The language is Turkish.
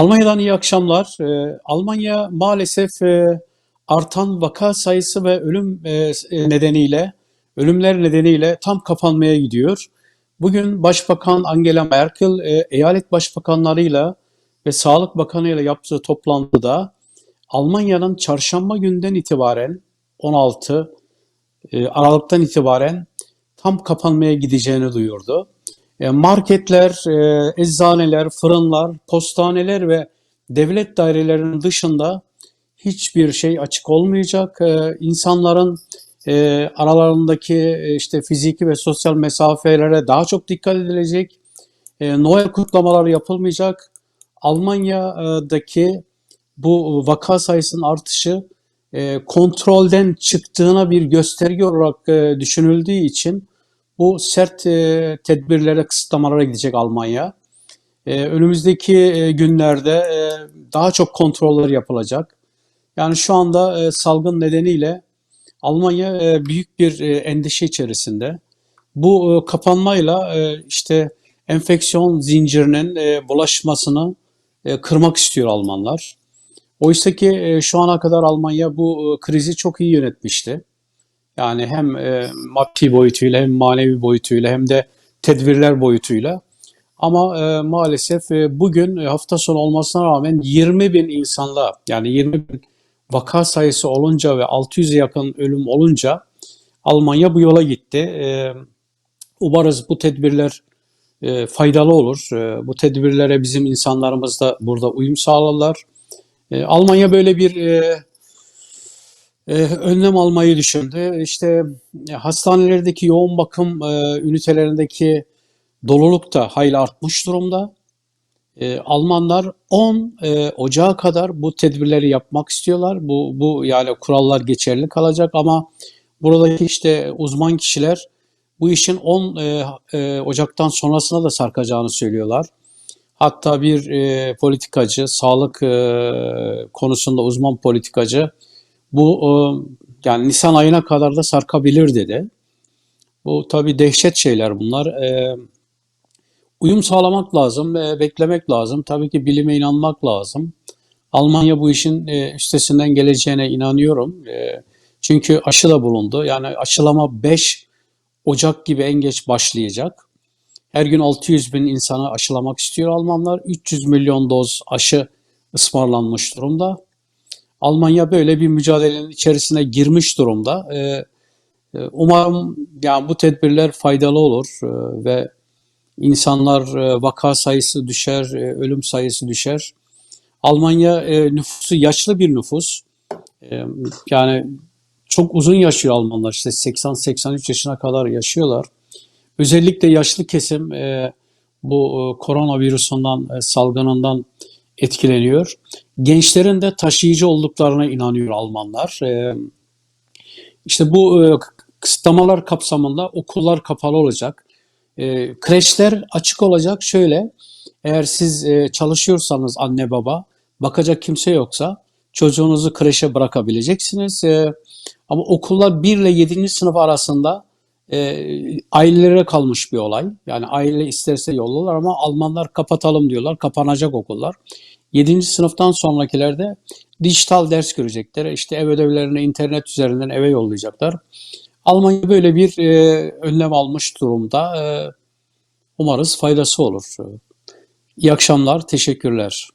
Almanya'dan iyi akşamlar. Ee, Almanya maalesef e, artan vaka sayısı ve ölüm e, e, nedeniyle, ölümler nedeniyle tam kapanmaya gidiyor. Bugün Başbakan Angela Merkel e, eyalet başbakanlarıyla ve Sağlık Bakanı'yla yaptığı toplantıda Almanya'nın çarşamba günden itibaren 16 e, Aralık'tan itibaren tam kapanmaya gideceğini duyurdu. E, Marketler, e, eczaneler, fırınlar, postaneler ve devlet dairelerinin dışında hiçbir şey açık olmayacak. E, İnsanların aralarındaki işte fiziki ve sosyal mesafelere daha çok dikkat edilecek. Noel kutlamaları yapılmayacak. Almanya'daki bu vaka sayısının artışı kontrolden çıktığına bir gösterge olarak düşünüldüğü için bu sert e, tedbirlere, kısıtlamalara gidecek Almanya. E, önümüzdeki e, günlerde e, daha çok kontroller yapılacak. Yani şu anda e, salgın nedeniyle Almanya e, büyük bir e, endişe içerisinde. Bu e, kapanmayla e, işte enfeksiyon zincirinin e, bulaşmasını e, kırmak istiyor Almanlar. Oysa ki e, şu ana kadar Almanya bu e, krizi çok iyi yönetmişti. Yani hem e, maddi boyutuyla hem manevi boyutuyla hem de tedbirler boyutuyla. Ama e, maalesef e, bugün e, hafta sonu olmasına rağmen 20 bin insanla yani 20 bin vaka sayısı olunca ve 600'e yakın ölüm olunca Almanya bu yola gitti. E, umarız bu tedbirler e, faydalı olur. E, bu tedbirlere bizim insanlarımız da burada uyum sağlarlar. E, Almanya böyle bir e, e, önlem almayı düşündü. İşte e, hastanelerdeki yoğun bakım e, ünitelerindeki doluluk da hayli artmış durumda. E, Almanlar 10 e, Ocağı kadar bu tedbirleri yapmak istiyorlar. Bu, bu yani kurallar geçerli kalacak ama buradaki işte uzman kişiler bu işin 10 e, Ocak'tan sonrasına da sarkacağını söylüyorlar. Hatta bir politikacı, sağlık konusunda uzman politikacı bu e, yani Nisan ayına kadar da sarkabilir dedi. Bu tabii dehşet şeyler bunlar. E, uyum sağlamak lazım, beklemek lazım. Tabii ki bilime inanmak lazım. Almanya bu işin e, üstesinden geleceğine inanıyorum. Çünkü aşı da bulundu. Yani aşılama 5 Ocak gibi en geç başlayacak. Her gün 600 bin insanı aşılamak istiyor Almanlar. 300 milyon doz aşı ısmarlanmış durumda. Almanya böyle bir mücadelenin içerisine girmiş durumda. Ee, e, umarım yani bu tedbirler faydalı olur e, ve insanlar e, vaka sayısı düşer, e, ölüm sayısı düşer. Almanya e, nüfusu yaşlı bir nüfus. E, yani çok uzun yaşıyor Almanlar. İşte 80-83 yaşına kadar yaşıyorlar. Özellikle yaşlı kesim e, bu e, koronavirüsünden, e, salgınından etkileniyor. Gençlerin de taşıyıcı olduklarına inanıyor Almanlar. E, işte bu e, kısıtlamalar kapsamında okullar kapalı olacak. E, kreşler açık olacak. Şöyle, eğer siz e, çalışıyorsanız anne baba, bakacak kimse yoksa çocuğunuzu kreşe bırakabileceksiniz. E, ama okullar 1 ile 7. sınıf arasında e, ailelere kalmış bir olay. Yani aile isterse yollarlar ama Almanlar kapatalım diyorlar. Kapanacak okullar. 7. sınıftan sonrakilerde dijital ders görecekler. İşte ev ödevlerini internet üzerinden eve yollayacaklar. Almanya böyle bir e, önlem almış durumda. E, umarız faydası olur. İyi akşamlar, teşekkürler.